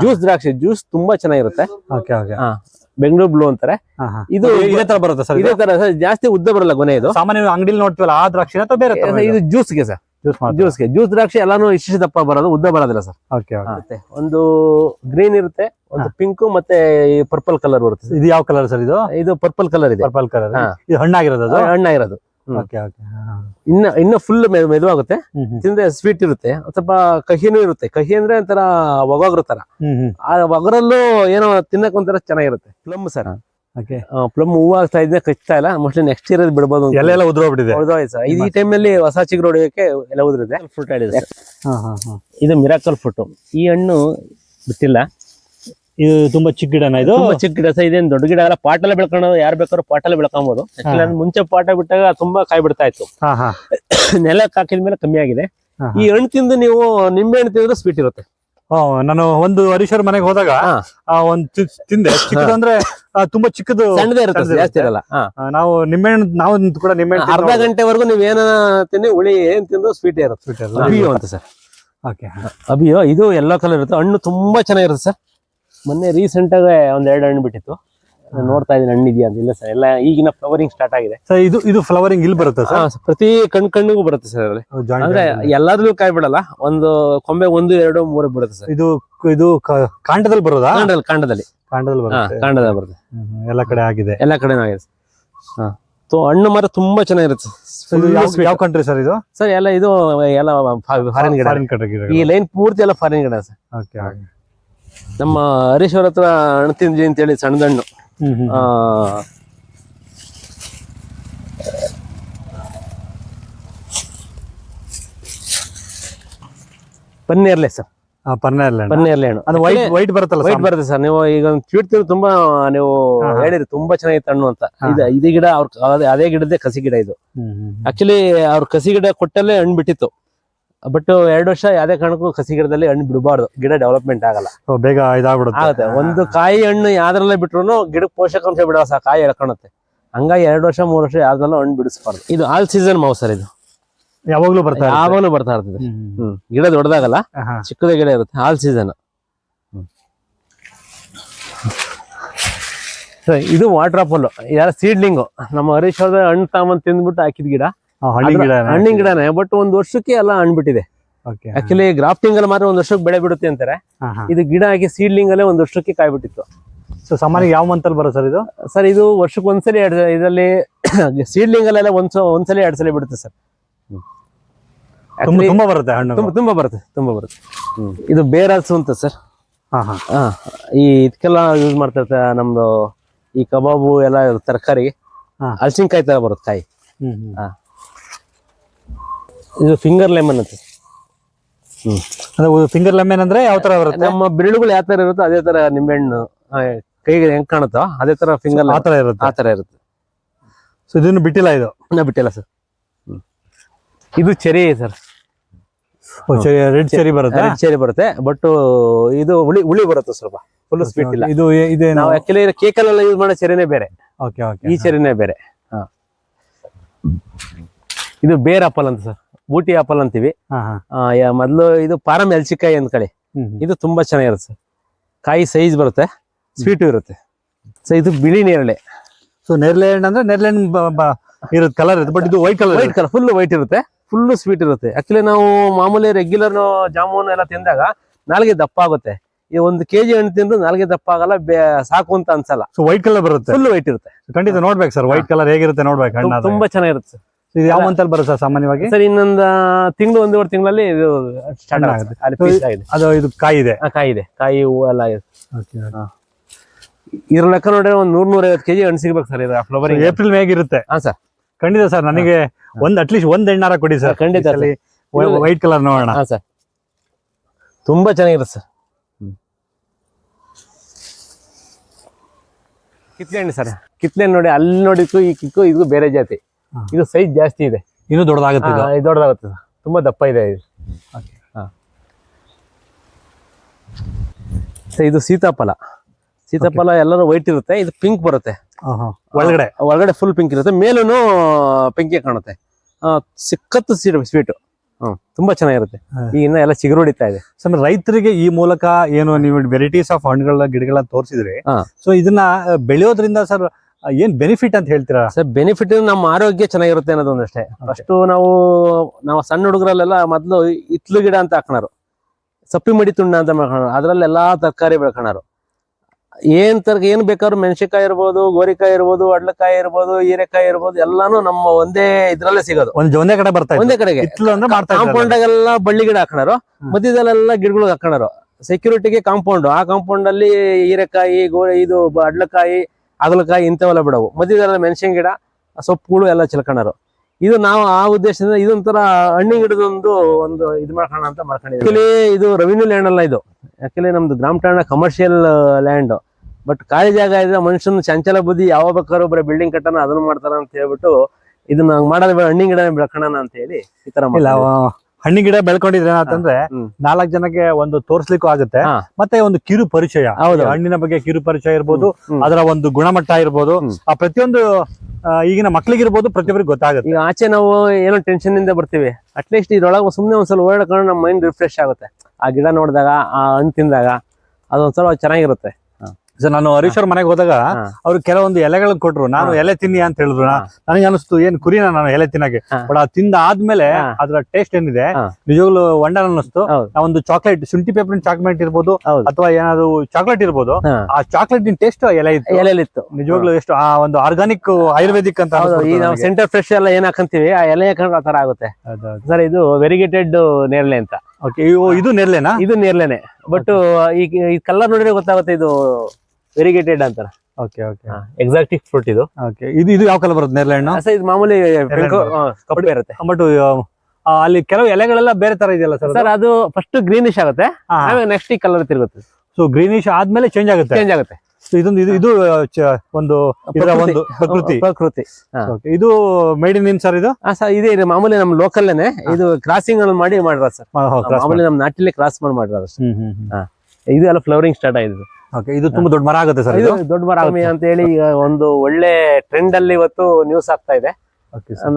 Juice ದ್ರಾಕ್ಷಿ juice ತುಂಬಾ ಚೆನ್ನಾಗಿರುತ್ತೆ. ಬೆಂಗಳೂರು ಬ್ಲೂ ಅಂತಾರೆ. ಇದು ಇದು ತರ ಬರುತ್ತೆ ಸರ್ ಇದೇ ತರ ಸರ್ ಜಾಸ್ತಿ ಉದ್ದ ಬರಲ್ಲ ಗೊನೆ ಇದು. ಸಾಮಾನ್ಯ ಅಂಗಡಿಲಿ ನೋಡ್ತೀವಲ್ಲ ಆ ದ್ರಾಕ್ಷಿ ಅಥವಾ ಬೇರೆ ಇದು ಜ್ಯೂಸ್ಗೆ ಸರ್. ಜ್ಯೂಸ್ಗೆ ಜ್ಯೂಸ್ಗೆ. ಜ್ಯೂಸ್ ದ್ರಾಕ್ಷಿ ಎಲ್ಲಾನು ಇಷ್ಟು ದಪ್ಪ ಬರೋದು ಉದ್ದ ಬರೋದಿಲ್ಲ ಸರ್. ಓಕೆ ಒಂದು ಗ್ರೀನ್ ಇರುತ್ತೆ ಒಂದು ಪಿಂಕ್ ಮತ್ತೆ ಪರ್ಪಲ್ ಕಲರ್ ಬರುತ್ತೆ ಇದು ಯಾವ ಕಲರ್ ಸರ್ ಇದು? ಇದು ಪರ್ಪಲ್ ಕಲರ್ ಇದೆ. Purple colour. ಇದು ಹಣ್ಣಾಗಿರೋದು ಅದು? ಹಣ್ಣಾಗಿರೋದು. ಓಕೆ ಓಕೆ ಇನ್ನ ಇನ್ನ ಫುಲ್ ಮೆದುವಾಗುತ್ತೆ. ತಿಂದ್ರೆ ಸ್ವೀಟ್ ಇರುತ್ತೆ. ಸ್ವಲ್ಪ ಕಹಿನೂ ಇರುತ್ತೆ. ಕಹಿ ಅಂದ್ರೆ ಒಂಥರ ಒಗರು ತರ. ಆ ಒಗರಲ್ಲೂ ಏನೋ ತಿನ್ನಕ್ ಒಂಥರ ಚೆನ್ನಾಗಿರುತ್ತೆ. Plum sir. ಓಕೆ ಪ್ಲಮ್ ಹೂವು ಆಗ್ತಾ ಕಚ್ತಾ ಇಲ್ಲ. ಮೋಸ್ಟ್ಲಿ ನೆಕ್ಸ್ಟ್ ಇಯರ್ ಬಿಡ್ಬೋದು. ಎಲ್ಲ ಎಲ್ಲ ಉದ್ರೋಗ್ಬಿಟ್ಟಿದೆ. ಈ ಟೈಮ್ ಅಲ್ಲಿ ಹೊಸ ಚಿಗುರು ಹೊಡೆಯೋಕೆ ಎಲ್ಲ ಉದುರಿದೆ. ಫ್ರೂಟ್ ಆಡಿದೆ ಇದು ಮಿರಾಕಲ್ ಫ್ರೂಟ್ ಈ ಹಣ್ಣು ಬಿಟ್ಟಿಲ್ಲ ಇದು ತುಂಬಾ ಚಿಕ್ಕ ಗಿಡನ ಇದು? ತುಂಬಾ ಚಿಕ್ಕ ಗಿಡ ಸಹ ಇದೇನು ದೊಡ್ಡ ಗಿಡ ಅಲ್ಲ ಪಾಟಲ್ಲಿ ಬೆಳ್ಕೊಂಡು ಯಾರು ಬೇಕಾದ್ರೂ ಪಾಟಲ್ಲಿ ಬೆಳ್ಕೊಬಹುದು ಮುಂಚೆ ಪಾಟ ಬಿಟ್ಟಾಗ ತುಂಬಾ ಕಾಯಿ ಬಿಡ್ತಾ ಇತ್ತು. ಹಾ ಹಾ. ಮೇಲೆ ಕಮ್ಮಿ ಆಗಿದೆ. ಈ ಹಣ್ಣು ತಿಂದು ನೀವು ನಿಂಬೆ ಹಣ್ಣು ತಿಂದ್ರೆ ಸ್ವೀಟ್ ಇರುತ್ತೆ. ನಾನು ಒಂದು ಹರೀಶರ್ ಮನೆಗೆ ಹೋದಾಗ ಒಂದ್ ತಿಂದೆ. ಚಿಕ್ಕದು ಅಂದ್ರೆ ತುಂಬಾ ಚಿಕ್ಕದು ಸಣ್ಣದೇ ಇರುತ್ತೆ ಜಾಸ್ತಿ ಇರಲ್ಲ. ನಾವು ನಿಂಬೆಹಣ್ಣು ನಾವು ಕೂಡ ನಿಂಬೆಹಣ್ಣು ಅರ್ಧ ಗಂಟೆವರೆಗೂ ನೀವು ಏನ ತಿನ್ನಿ ಉಳಿ ಏನ್ ತಿಂದ್ರು ಸ್ವೀಟ್ ಇರುತ್ತೆ. ಅಬಿಯೋ ಅಂತ ಸರ್. ಓಕೆ ಅಬಿಯೋ ಇದು ಎಲ್ಲೋ ಕಲರ್ ಇರುತ್ತೆ. ಹಣ್ಣು ತುಂಬಾ ಚೆನ್ನಾಗಿರುತ್ತೆ ಸರ್. ಮೊನ್ನೆ ರೀಸೆಂಟ್ ಆಗಿ ಒಂದ್ ಎರಡು ಹಣ್ಣು ಬಿಟ್ಟಿತ್ತು. ನೋಡ್ತಾ ಇದೀನಿ ಹಣ್ಣು ಇದೆಯಾ ಅಂತ. ಇಲ್ಲ ಸರ್ ಎಲ್ಲ ಈಗಿನ ಫ್ಲವರಿಂಗ್ ಸ್ಟಾರ್ಟ್ ಆಗಿದೆ. ಸರ್ ಇದು ಇದು ಫ್ಲವರಿಂಗ್ ಇಲ್ಲಿ ಬರುತ್ತೆ ಸರ್ ಪ್ರತಿ ಕಣ್ ಕಣ್ಣಿಗೂ ಬರುತ್ತೆ ಸರ್ ಅಲ್ಲಿ. ಅಂದ್ರೆ ಎಲ್ಲಾದ್ರೂ ಕಾಯಿ ಬಿಡಲ್ಲ ಒಂದು ಕೊಂಬೆ ಒಂದು ಎರಡು ಮೂರು ಬಿಡುತ್ತೆ ಸರ್ ಇದು ಇದು ಕಾಂಡದಲ್ಲಿ ಬರೋದಾ? ಕಾಂಡದಲ್ಲಿ ಕಾಂಡದಲ್ಲಿ. ಕಾಂಡದಲ್ಲಿ ಬರುತ್ತೆ. ಕಾಂಡದಲ್ಲಿ ಬರುತ್ತೆ. ಎಲ್ಲ ಕಡೆ ಆಗಿದೆ. ಎಲ್ಲ ಕಡೆನೂ ಆಗಿದೆ ಹಾ. ಹಣ್ಣು ಮರ ತುಂಬಾ ಚೆನ್ನಾಗಿರುತ್ತೆ ಯಾವ- ಕಂಟ್ರಿ ಸರ್ ಇದು? ಸರ್ ಎಲ್ಲ ಇದು ಎಲ್ಲ ಫಾರಿನ್ ಗಿಡ. ಗಿಡ ಈ ಲೈನ್ ಪೂರ್ತಿ ಎಲ್ಲ ಫಾರಿನ್ ಗಿಡ ಸರ್ ಓಕೆ ನಮ್ಮ ಹರೀಶ್ ಅವ್ರ ಹತ್ರ ಹಣ್ಣು ತಿಂದ್ವಿ ಅಂತೇಳಿ ಸಣ್ಣದಣ್ಣು. ಪನ್ನೇರ್ಲೆ ಆ, ಪನ್ನೀರ್ಲೆ ಸರ್. ಪರ್ನೆಲ್ಲ ಪನ್ನೀರ್ಲೆ ಹಣ್ಣು ಅದು ವೈಟ್ ವೈಟ್ ಬರುತ್ತಲ್ಲ ವೈಟ್ ಬರುತ್ತೆ ಸರ್. ನೀವು ಈಗ ಒಂದು ತಿಂದು ತುಂಬಾ ನೀವು. ಹೇಳಿರಿ ತುಂಬಾ ಚೆನ್ನಾಗಿತ್ತು ಹಣ್ಣು ಅಂತ. ಇದು ಇದೇ ಗಿಡ ಅವ್ರ ಅದೇ- ಗಿಡದೇ ಕಸಿ ಗಿಡ ಇದು. ಹ್ಮ್ ಆಕ್ಚುಲಿ ಅವ್ರ ಕಸಿ ಗಿಡ ಕೊಟ್ಟಲ್ಲೇ ಹಣ್ಣು ಬಿಟ್ಟಿತ್ತು. ಬಟ್ ಎರಡು ವರ್ಷ ಯಾವ್ದೇ ಕಾರಣಕ್ಕೂ ಕಸಿ ಗಿಡದಲ್ಲಿ ಹಣ್ಣು ಬಿಡಬಾರ್ದು. ಗಿಡ ಡೆವಲಪ್ಮೆಂಟ್ ಆಗಲ್ಲ. ಬೇಗ ಇದಾಗ್ಬಿಡುತ್ತೆ. ಆಗುತ್ತೆ. ಒಂದು ಕಾಯಿ ಹಣ್ಣು ಯಾವ್ದ್ರಲ್ಲೇ ಬಿಟ್ರು ಗಿಡಕ್ಕೆ ಪೋಷಕಾಂಶ ಬಿಡೋ ಸಹ ಕಾಯಿ ಎಳ್ಕೊಳುತ್ತೆ ಹಂಗಾಗಿ ಎರಡು ವರ್ಷ ಮೂರು ವರ್ಷ ಯಾವ್ದಲ್ಲ ಹಣ್ಣು ಬಿಡಿಸ್ಬಾರ್ದು. ಇದು ಆಲ್ ಸೀಸನ್ ಮಾವು ಸರ್ ಇದು. ಯಾವಾಗ್ಲೂ ಬರ್ತಾ ಯಾವಾಗ್ಲೂ ಬರ್ತಾ ಇರ್ತದೆ. ಹ್ಮ್ ಗಿಡ ದೊಡ್ಡದಾಗಲ್ಲ. ಚಿಕ್ಕದ ಗಿಡ ಇರುತ್ತೆ ಆಲ್ ಸೀಸನ್ ಇದು ವಾಟರ್ ಆಪಲ್ ಯಾರ ಸೀಡ್ಲಿಂಗು ನಮ್ಮ ಹರೀಶ್ ಹಣ್ಣು ತಾಮನ್ ತಿಂದ್ಬಿಟ್ಟು ಹಾಕಿದ ಗಿಡ. ಹಣ್ಣಿನ ಗಿಡನೇ ಬಟ್ ಒಂದ್ ವರ್ಷಕ್ಕೆ ಎಲ್ಲ ಹಣ್ಣು ಬಿಟ್ಟಿದೆ ಓಕೆ ಆಕ್ಚುಲಿ ಗ್ರಾಫ್ಟಿಂಗ್ ಅಲ್ಲಿ ಮಾತ್ರ ಒಂದ್ ವರ್ಷಕ್ಕೆ ಬೆಳೆ ಬಿಡುತ್ತೆ ಅಂತಾರೆ. ಇದು ಗಿಡ ಹಾಕಿ ಸೀಡ್ಲಿಂಗ್ ಅಲ್ಲೇ ಒಂದ್ ವರ್ಷಕ್ಕೆ ಕಾಯ್ಬಿಟ್ಟಿತ್ತು ಸೊ ಸಾಮಾನ್ಯ ಯಾವ ಮಂತ್ ಅಲ್ಲಿ ಬರೋ ಸರ್ ಇದು? ಸರ್ ಇದು ವರ್ಷಕ್ಕೆ ಒಂದ್ಸಲಿ ಎರಡು ಇದರಲ್ಲಿ ಸೀಡ್ಲಿಂಗ್ ಅಲ್ಲೆಲ್ಲ ಒಂದ್ಸ ಒಂದ್ಸಲಿ ಎರಡ್ ಸಲ ಬಿಡುತ್ತೆ ಸರ್ ತುಂಬಾ ಬರುತ್ತೆ ಹಣ್ಣು ತುಂಬಾ ತುಂಬಾ ಬರುತ್ತೆ ತುಂಬಾ ಬರುತ್ತೆ. ಇದು ಬೇರಲ್ಸು ಅಂತ ಸರ್ ಈ ಇದಕ್ಕೆಲ್ಲ ಯೂಸ್ ಮಾಡ್ತಾ ಇರ್ತಾರೆ ನಮ್ದು ಈ ಕಬಾಬು ಎಲ್ಲ ತರಕಾರಿ. ಹಲಸಿನಕಾಯಿ ತರ ಬರುತ್ತೆ ಕಾಯಿ. ಇದು ಫಿಂಗರ್ ಲೆಮನ್ ಅಂತ. ಹ್ಮ್. ಅದು ಫಿಂಗರ್ ಲೆಮನ್ ಅಂದ್ರೆ ಯಾವ ತರ ಬರುತ್ತೆ? ನಮ್ಮ ಬಿರುಳುಗಳು ಯಾವ ತರ ಇರುತ್ತೋ ಅದೇ ತರ ನಿಂಬೆಹಣ್ಣು ಆ, ಕೈಗೆ ಹೆಂಗ್ ಕಾಣುತ್ತೋ ಅದೇ ತರ ಫಿಂಗರ್ ಆ ತರ ಇರುತ್ತೆ. ಆ ತರ ಇರುತ್ತೆ. ಸೊ ಇದನ್ನು ಬಿಟ್ಟಿಲ್ಲ ಇದು? ಇನ್ನ ಬಿಟ್ಟಿಲ್ಲ ಸರ್. ಇದು ಚೆರಿ ಸರ್. ರೆಡ್ ಚೆರಿ ಬರುತ್ತೆ? ರೆಡ್ ಚೆರಿ ಬರುತ್ತೆ ಬಟ್ ಇದು ಹುಳಿ ಹುಳಿ ಬರುತ್ತೆ ಸ್ವಲ್ಪ? ಫುಲ್ ಸ್ವೀಟ್ ಇಲ್ಲ. ಇದು ಏ- ಇದೇನು? ನಾವು ಆಕ್ಚುಲಿ ಕೇಕಲ್ಲೆಲ್ಲ ಯೂಸ್ ಮಾಡೋ ಚೆರಿನೇ ಬೇರೆ. ಓಕೆ ಓಕೆ ಈ ಚೆರಿನೇ ಬೇರೆ. ಹಾ. ಇದು ಬೇರ್ ಆಪಲ್ ಅಂತ ಸರ್. ಬೂಟಿ ಆಪಲ್ ಅಂತೀವಿ. ಮೊದಲು ಇದು ಪಾರಂ ಎಲ್ಚಿಕಾಯಿ ಅಂತ ಕಡೆ. ಇದು ತುಂಬಾ ಚೆನ್ನಾಗಿರುತ್ತೆ ಸರ್. ಕಾಯಿ ಸೈಜ್ ಬರುತ್ತೆ ಸ್ವೀಟು ಇರುತ್ತೆ. ಸೊ ಇದು ಬಿಳಿ ನೇರಳೆ. ಸೊ ನೆರಳೆ ಹಣ್ಣು ಅಂದ್ರೆ ನೆರಳೆ ಇರುತ್ತೆ ಕಲರ್ ಇರುತ್ತೆ ಬಟ್ ಇದು white colour white colour full white ಇರುತ್ತೆ. ಫುಲ್ ಸ್ವೀಟ್ ಇರುತ್ತೆ. ಆಕ್ಚುಲಿ ನಾವು ಮಾಮೂಲಿ ರೆಗ್ಯುಲರ್ ಜಾಮೂನ್ ಎಲ್ಲ ತಿಂದಾಗ ನಾಲ್ಗೆ ದಪ್ಪ ಆಗುತ್ತೆ. ಈ ಒಂದು ಕೆಜಿ ಹಣ್ಣು ತಿಂದು ನಾಲ್ಗೆ ದಪ್ಪ ಆಗಲ್ಲ ಸಾಕು ಅಂತ ಅನ್ಸಲ್ಲ. ಸೊ ವೈಟ್ ಕಲರ್ ಬರುತ್ತೆ. ಫುಲ್ ವೈಟ್ ಇರುತ್ತೆ. ಖಂಡಿತ ನೋಡ್ಬೇಕು ಸರ್ ವೈಟ್ ಕಲರ್ ಹೇಗಿರುತ್ತೆ ನೋಡ್ಬೇಕು ಅದು. ತುಂಬಾ ಚೆನ್ನಾಗಿರುತ್ತೆ ಸರ್. ಇದು ಯಾವ ಅಲ್ಲಿ. ಬರುತ್ತೆ ಸರ್ ಸಾಮಾನ್ಯವಾಗಿ? ಸರ್ ಇನ್ನೊಂದು ತಿಂಗಳು ಒಂದೂವರೆ ತಿಂಗಳಲ್ಲಿ ಇದು ಸ್ಟಾರ್ಟ್ ಆಗುತ್ತೆ. ಪೀಸ್ ಆಗಿದೆ. ಅದು ಇದು ಕಾಯಿ ಇದೆ ಆ, ಕಾಯಿ ಇದೆ ಕಾಯಿ ಹೂವು ಎಲ್ಲ ಇದೆ. ಇದ್ರ ಲೆಕ್ಕ ನೋಡಿದ್ರೆ ಒಂದ್ ನೂರ್ ನೂರ ಐವತ್ತು ಕೆಜಿ ಹಣ್ಣು ಸಿಗ್ಬೇಕು ಸರ್ ಇದು ಫ್ಲವರಿಂಗ್ ಏಪ್ರಿಲ್ ಮೇಗಿರುತ್ತೆ ಹಾ ಸರ್. ಖಂಡಿತ ಸರ್ ನನಗೆ ಒಂದ್ ಅಟ್ಲೀಸ್ಟ್ ಒಂದ್ ಎಣ್ಣಾರ ಕೊಡಿ ಸರ್. ಖಂಡಿತ sir. ವೈಟ್ ಕಲರ್ ನೋಡೋಣ. ಹಾ ಸರ್. ತುಂಬಾ ಚೆನ್ನಾಗಿರುತ್ತೆ ಸರ್. ಕಿತ್ಲೆ ಹಣ್ಣು ಸರ್. ಕಿತ್ಲೆ ಹಣ್ಣು ನೋಡಿ ಅಲ್ಲಿ ನೋಡಿಕ್ಕೂ ಈ ಕಿಕ್ಕು ಇದು ಬೇರೆ ಜಾತಿ. ಇದು ಸೈಜ್ ಜಾಸ್ತಿ ಇದೆ. ಇನ್ನೂ ದೊಡ್ಡದಾಗುತ್ತೆ ಇದು? ದೊಡ್ಡದಾಗುತ್ತೆ. ತುಂಬಾ ದಪ್ಪ ಇದೆ ಇದು. ಇದು ಸೀತಾಫಲ. ಸೀತಾಫಲ ಎಲ್ಲರೂ ವೈಟ್ ಇರುತ್ತೆ ಇದು ಪಿಂಕ್ ಬರುತ್ತೆ. ಒಳಗಡೆ. ಒಳಗಡೆ ಫುಲ್ ಪಿಂಕ್ ಇರುತ್ತೆ. ಮೇಲೂ ಪಿಂಕಿ ಕಾಣುತ್ತೆ. ಸಿಕ್ಕತ್ತು ಸ್ವೀಟು ಹ್ಮ್ ತುಂಬಾ ಚೆನ್ನಾಗಿರುತ್ತೆ. ಈಗಿನ ಈಗ ಇನ್ನ ಎಲ್ಲ ಚಿಗುರು ಹೊಡಿತಾ ಇದೆ. ಸರ್ ರೈತರಿಗೆ ಈ ಮೂಲಕ ಏನು ನೀವು ವೆರೈಟೀಸ್ ಆಫ್ ಹಣ್ಣುಗಳ ಗಿಡಗಳನ್ನ ತೋರಿಸಿದ್ರಿ. ಸೊ ಇದನ್ನ ಬೆಳೆಯೋದ್ರಿಂದ ಸರ್ ಏನ್ ಬೆನಿಫಿಟ್ ಅಂತ ಹೇಳ್ತೀರಾ? ಸರ್ ಬೆನಿಫಿಟ್ ನಮ್ಮ ಆರೋಗ್ಯ ಚೆನ್ನಾಗಿರುತ್ತೆ ಅನ್ನೋದು ಒಂದಷ್ಟೇ ಫಸ್ಟ್ ನಾವು ನಾವು ಸಣ್ಣ ಹುಡುಗರಲ್ಲೆಲ್ಲ ಮೊದಲು ಇತ್ಲು ಗಿಡ ಅಂತ ಹಾಕೋಣರು ಸಪ್ಪಿ ಮಡಿ ತುಂಡ ಅಂತ ಮಾಡ್ಕೊಳೋರು ಅದ್ರಲ್ಲಿ ಎಲ್ಲಾ ತರಕಾರಿ ಬೆಳ್ಕೊಳರು ಏನ್ ತರ ಏನ್ ಬೇಕಾದ್ರೂ ಮೆಣಸಿನಕಾಯಿ ಇರ್ಬೋದು ಗೋರಿಕಾಯಿ ಇರ್ಬೋದು ಅಡ್ಲಕಾಯಿ ಇರ್ಬೋದು ಹೀರೆಕಾಯಿ ಇರ್ಬೋದು ಎಲ್ಲಾನು ನಮ್ಮ ಒಂದೇ ಇದ್ರಲ್ಲೇ ಸಿಗೋದು. ಒಂದ್ ಒಂದೇ ಕಡೆ ಬರ್ತಾರೆ ಒಂದೇ ಕಡೆಗೆ. ಕಾಂಪೌಂಡ್ ಎಲ್ಲ ಬಳ್ಳಿ ಗಿಡ ಹಾಕೋಣರು ಮಧ್ಯದಲ್ಲೆಲ್ಲ ಗಿಡಗಳು ಹಾಕೋಣರು ಸೆಕ್ಯೂರಿಟಿಗೆ ಕಾಂಪೌಂಡ್ ಆ ಕಾಂಪೌಂಡ್ ಅಲ್ಲಿ ಹೀರೆಕಾಯಿ ಗೋ ಇದು ಅಡ್ಲಕಾಯಿ ಅಗಲಕಾಯಿ ಇಂಥವೆಲ್ಲ ಬಿಡವು. ಮಧ್ಯದಲ್ಲ ಮೆಣಸಿನ ಗಿಡ ಸೊಪ್ಪುಗಳು ಎಲ್ಲ ಚಿಲ್ಕೊಂಡರು ಇದು ನಾವು ಆ ಉದ್ದೇಶದಿಂದ ಇದೊಂಥರ ಹಣ್ಣಿನ ಗಿಡದೊಂದು ಒಂದು ಇದು ಮಾಡ್ಕೋಣ ಅಂತ ಮಾಡ್ಕೊಂಡಿದ್ದೀವಿ. ಆಕ್ಚುಲಿ ಇದು ರೆವಿನ್ಯೂ ಲ್ಯಾಂಡ್ ಅಲ್ಲ ಇದು. ಆಕ್ಚುಲಿ ನಮ್ದು ಗ್ರಾಮ ಠಾಣ ಕಮರ್ಷಿಯಲ್ ಲ್ಯಾಂಡ್ ಬಟ್ ಖಾಲಿ ಜಾಗ ಇದ್ರೆ ಮನುಷ್ಯನ ಚಂಚಲ ಬುದ್ಧಿ ಯಾವ ಬೇಕಾದ್ರೂ ಬರೀ ಬಿಲ್ಡಿಂಗ್ ಕಟ್ಟೋಣ ಅದನ್ನ ಮಾಡ್ತಾರ ಅಂತ ಹೇಳ್ಬಿಟ್ಟು ಇದನ್ನ ಮಾಡೋದು ಹಣ್ಣಿನ ಗಿಡ ಬೆಳ್ಕೋಣ ಅಂತ ಹೇಳಿ ಈ ತರ ಇಲ್ಲ ಹಣ್ಣಿನ ಗಿಡ ಬೆಳ್ಕೊಂಡಿದ್ರೆ ಏನಂತಂದ್ರೆ. ನಾಲ್ಕು ಜನಕ್ಕೆ ಒಂದು ತೋರ್ಸ್ಲಿಕ್ಕೂ ಆಗುತ್ತೆ. ಮತ್ತೆ ಒಂದು ಕಿರು ಪರಿಚಯ. ಹೌದು. ಹಣ್ಣಿನ ಬಗ್ಗೆ ಕಿರು ಪರಿಚಯ ಇರ್ಬೋದು ಅದರ ಒಂದು ಗುಣಮಟ್ಟ ಇರ್ಬೋದು. ಆ ಪ್ರತಿಯೊಂದು ಈಗಿನ ಮಕ್ಳಿಗಿರ್ಬೋದು ಪ್ರತಿಯೊಬ್ಬರಿಗೆ ಗೊತ್ತಾಗುತ್ತೆ. ಆಚೆ ನಾವು ಏನೋ ಟೆನ್ಷನ್ ಇಂದ ಬರ್ತೀವಿ. ಅಟ್ಲೀಸ್ಟ್ ಇದ್ರೊಳಗೆ ಸುಮ್ಮನೆ ಒಂದ್ಸಲ ಓಡಾಡ್ಕೊಂಡು ನಮ್ಮ ಮೈಂಡ್ ರಿಫ್ರೆಶ್ ಆಗುತ್ತೆ. ಆ ಗಿಡ ನೋಡಿದಾಗ ಆ ಹಣ್ಣು ತಿಂದಾಗ ಅದೊಂದ್ಸಲ ಚೆನ್ನಾಗಿರುತ್ತೆ. ಸೊ ನಾನು ಹರೀಶ್ ಅವ್ರ ಮನೆಗೆ ಹೋದಾಗ. ಅವ್ರು ಕೆಲವೊಂದು ಎಲೆಗಳನ್ನ ಕೊಟ್ರು ನಾನು ಎಲೆ ತಿನ್ನಿ ಅಂತ ಹೇಳಿದ್ರು ನನಗೆ ಅನಿಸ್ತು ಏನ್ ಕುರಿನ ನಾನು ಎಲೆ ತಿನ್ನಕ್ಕೆ? ಬಟ್ ಅದು ತಿಂದ ಆದ್ಮೇಲೆ ಅದರ ಟೇಸ್ಟ್ ಏನಿದೆ ನಿಜವಾಗ್ಲು ವಂಡರ್ ಅನ್ನಿಸ್ತು. ಆ ಒಂದು ಚಾಕ್ಲೇಟ್ ಶುಂಠಿ ಪೇಪರ್ ಚಾಕ್ಲೇಟ್ ಇರ್ಬೋದು ಅಥವಾ ಏನಾದ್ರು ಚಾಕ್ಲೇಟ್ ಇರ್ಬೋದು. ಆ ಚಾಕ್ಲೇಟ್ ಟೇಸ್ಟ್ ಎಲೆ ಇತ್ತು. ಎಲೆಲಿತ್ತು. ನಿಜವಾಗ್ಲು ಎಷ್ಟು ಆ ಒಂದು ಆರ್ಗಾನಿಕ್ ಆಯುರ್ವೇದಿಕ್ ಅಂತ ಸೆಂಟರ್ ಫ್ರೆಶ್ ಎಲ್ಲ ಏನ್ ಹಾಕಂತೀವಿ ಆ ಎಲೆ ಹಾಕೊಂಡ್ರೆ ಆ ತರ ಆಗುತ್ತೆ. ಸರ್ ಇದು ವೆರಿಗೇಟೆಡ್ ನೇರಳೆ ಅಂತ. ಇದು ನೇರ್ಲೆನಾ ಇದು ನೇರ್ಲೆನೆ ಬಟ್ ಈ ಈ ಕಲರ್ ನೋಡಿದ್ರೆ ಗೊತ್ತಾಗುತ್ತೆ ಇದು ವೆರಿಗೇಟೆಡ್ ಅಂತಾರ. ಓಕೆ ಓಕೆ ಎಕ್ಸಾಕ್ಟಿಕ್ ಫ್ರೂಟ್ ಇದು. ಓಕೆ ಇದು ಇದು ಯಾವ ಕಲರ್ ಬರುತ್ತೆ ನೇರ್ಲೆ ಹಣ್ಣು ಸರ್ ಇದು ಮಾಮೂಲಿ ಕಪ್ಪು ಇರುತ್ತೆ. ಬಟ್ ಅಲ್ಲಿ ಕೆಲವು ಎಲೆಗಳೆಲ್ಲ ಬೇರೆ ತರ ಇದೆಯಲ್ಲ ಸರ್ ಸರ್ ಅದು ಫಸ್ಟ್ ಗ್ರೀನಿಶ್ ಆಗುತ್ತೆ. ಆಮೇಲೆ ನೆಕ್ಸ್ಟ್ ಈ ಕಲರ್ ತಿರುಗುತ್ತೆ. ಸೊ ಗ್ರೀನಿಶ್ ಆದ್ಮೇಲೆ ಚೇಂಜ್ ಆಗುತ್ತೆ? ಚೇಂಜ್ ಆಗುತ್ತೆ. ಇದೊಂದು ಇದು ಇದು ಒಂದು ಇದರ. ಒಂದು ಪ್ರಕೃತಿ. ಪ್ರಕೃತಿ. ಇದು ಮೇಡ್ ಇನ್ ಇನ್ ಸರ್ ಇದು? ಸರ್ ಇದೆ ಇದೆ. ಮಾಮೂಲಿ ನಮ್ಮ ಲೋಕಲ್ಲೇನೆ ಇದು ಕ್ರಾಸಿಂಗ್ ಮಾಡಿ ಮಾಡಿರೋದು ಸರ್ ಮಾಮೂಲಿ ನಮ್ಮ ನಾಟಿಲಿ ಕ್ರಾಸ್ ಮಾಡಿ ಹ್ಮ್. ಇದು ಎಲ್ಲ ಫ್ಲವರಿಂಗ್ ಸ್ಟಾರ್ಟ್ ಆಗಿದೆ. Okay, ಇದು ತುಂಬಾ ದೊಡ್ಡ ಮರ ಆಗುತ್ತೆ ಸರ್ ಇದು? ದೊಡ್ಡ ಮರ ಆಗಮಿ ಅಂತ ಹೇಳಿ ಈಗ ಒಂದು ಒಳ್ಳೆ ಟ್ರೆಂಡ್ ಅಲ್ಲಿ ಇವತ್ತು ನ್ಯೂಸ್ ಆಗ್ತಾ ಇದೆ.